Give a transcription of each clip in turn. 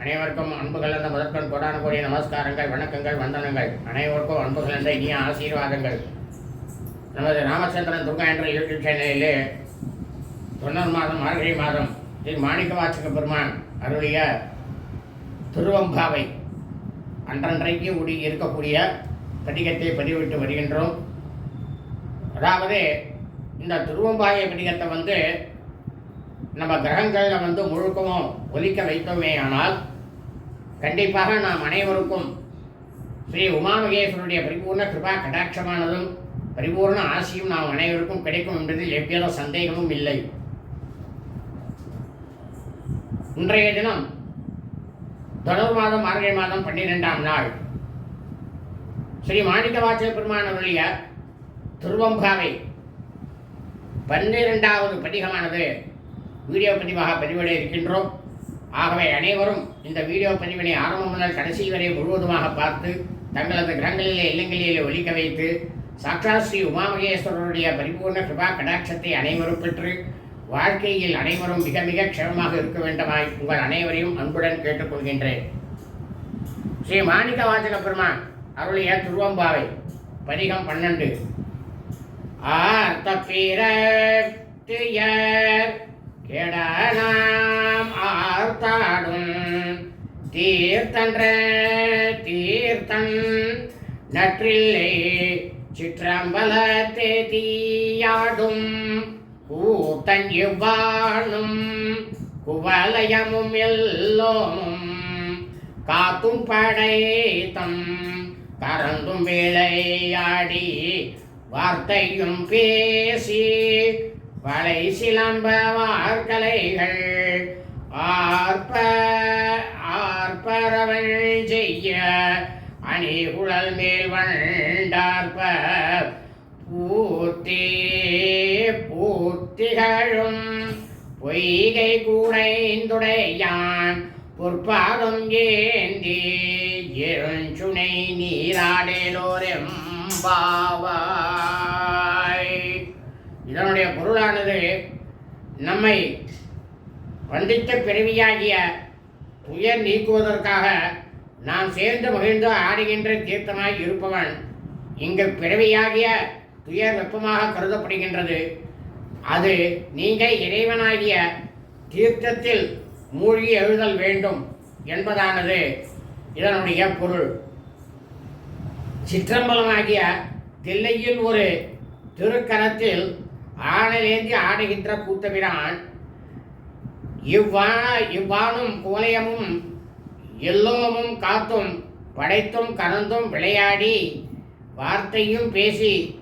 அனைவருக்கும் அன்பு கலந்த முதற்கண் கொடான கோடி நமஸ்காரங்கள் வணக்கங்கள் வந்தனங்கள். அனைவருக்கும் அன்பு கலந்த இனிய ஆசீர்வாதங்கள். நமது ராமச்சந்திரன் துர்கா என்ற யூடியூப் சேனலிலே தொண்ணூறு மாதம் மார்கழி மாதம் ஸ்ரீ மாணிக்க வாசக பெருமான் அருளிய திருவம்பாவை அன்றன்றைக்கு உடி இருக்கக்கூடிய பதிகத்தை பதிவிட்டு வருகின்றோம். அதாவது இந்த திருவம்பாவை பதிகத்தை வந்து நம்ம கிரகங்களில் வந்து முழுக்கவும் ஒலிக்க வைத்தோமே ஆனால் கண்டிப்பாக நாம் அனைவருக்கும் ஸ்ரீ உமாமகேஸ்வருடைய பரிபூர்ண கிருபா கடாட்சமானதும் பரிபூர்ண ஆசியும் நாம் அனைவருக்கும் கிடைக்கும் என்பதில் எவ்வித சந்தேகமும் இல்லை. இன்றைய தினம் தொடர் மாதம் மார்கழி மாதம் பன்னிரெண்டாம் நாள். ஸ்ரீ மாணிக்க வாச்சக பெருமானவருடைய திருவம்பாவை பன்னிரெண்டாவது படிகமானது வீடியோ பதிவாக பதிவிட இருக்கின்றோம். ஆகவே அனைவரும் இந்த வீடியோ பதிவினை ஆரம்பம் முதல் கடைசி வரை முழுவதுமாக பார்த்து தங்களது கிரகங்களிலே இல்லங்களிலே ஒலிக்க வைத்து சாட்சாத் ஸ்ரீ உமாமகேஸ்வரருடைய பரிபூர்ண கிருபா கடாட்சத்தை அனைவரும் பெற்று வாழ்க்கையில் அனைவரும் மிக மிக க்ஷமமாக இருக்க வேண்டுமாய் உங்கள் அனைவரையும் அன்புடன் கேட்டுக்கொள்கின்றேன் ஸ்ரீ மாணிக்க வாசக பெருமான் அருளிய திருவம்பாவை பதிகம் பன்னெண்டு. ஆர்த்த பிறத்தியர் கெடனாம் ஆர்த்தாடும். தீர்த்தன்ற தீர்த்தன். நற்றில்லை சிற்றம்பலத்தே தீயாடும் கூத்தன் இவ்வாணும் குவலயமும் எல்லோமும் காத்தும் படைத்தம் கறந்தும் விளையாடி வார்த்தையும் பேசி வளை சிலம்ப வார்கலைகள் ஆர்ப்ப ஆர்ப்பரவள் செய்ய அணி குழல் மேல் வண்டார்ப்ப பூத்தே பூத்திகளும் பொய்கை கூடைந்துடையான் பொற்பாதம் ஏந்தி எழுஞ்சுனை நீராடேலோரெம் பாவாய் இதனுடைய பொருளானது நம்மை வந்தித்த பிறவியாகிய துயர் நீக்குவதற்காக நாம் சேர்ந்து மகிழ்ந்து ஆடுகின்ற தீர்த்தமாய் இருப்பவன் இங்கு பிறவியாகிய துயர் வெப்பமாக கருதப்படுகின்றது. அது நீங்கள் இறைவனாகிய தீர்த்தத்தில் மூழ்கி எழுதல் வேண்டும் என்பதானது இதனுடைய பொருள். சிற்றம்பலமாகிய தில்லையில் ஒரு திருக்கரத்தில் ஆடலேந்தி ஆடுகின்ற கூத்தபிரான் இவ்வா இவ்வானும் கோலயமும் எல்லோமும் காத்தும் படைத்தும் கறந்தும் விளையாடி வார்த்தையும் பேசி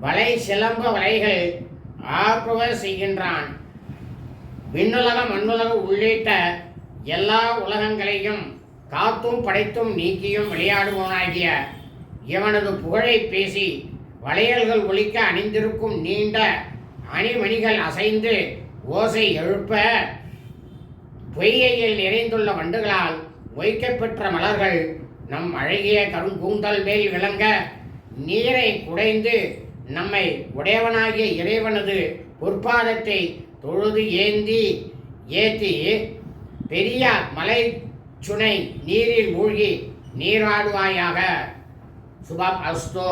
வலை சிலம்ப வலைகள் ஆக்குவ செய்கின்றான். விண்ணுலக மண்ணுலக உள்ளிட்ட எல்லா உலகங்களையும் காத்தும் படைத்தும் நீக்கியும் விளையாடுவோனாகிய இவனது புகழை பேசி வளையல்கள் ஒழிக்க அணிந்திருக்கும் நீண்ட அணிமணிகள் அசைந்து ஓசை எழுப்ப பொய்கையில் நிறைந்துள்ள வண்டுகளால் ஒய்க்கப்பெற்ற மலர்கள் நம் அழகிய கருங்கூந்தல் மேல் விளங்க நீரை குடைந்து நம்மை உடையவனாகிய இறைவனது பொற்பாதத்தை தொழுது ஏந்தி ஏற்றி பெரிய மலை சுனை நீரில் மூழ்கி நீராடுவாயாக. சுபம் அஸ்தோ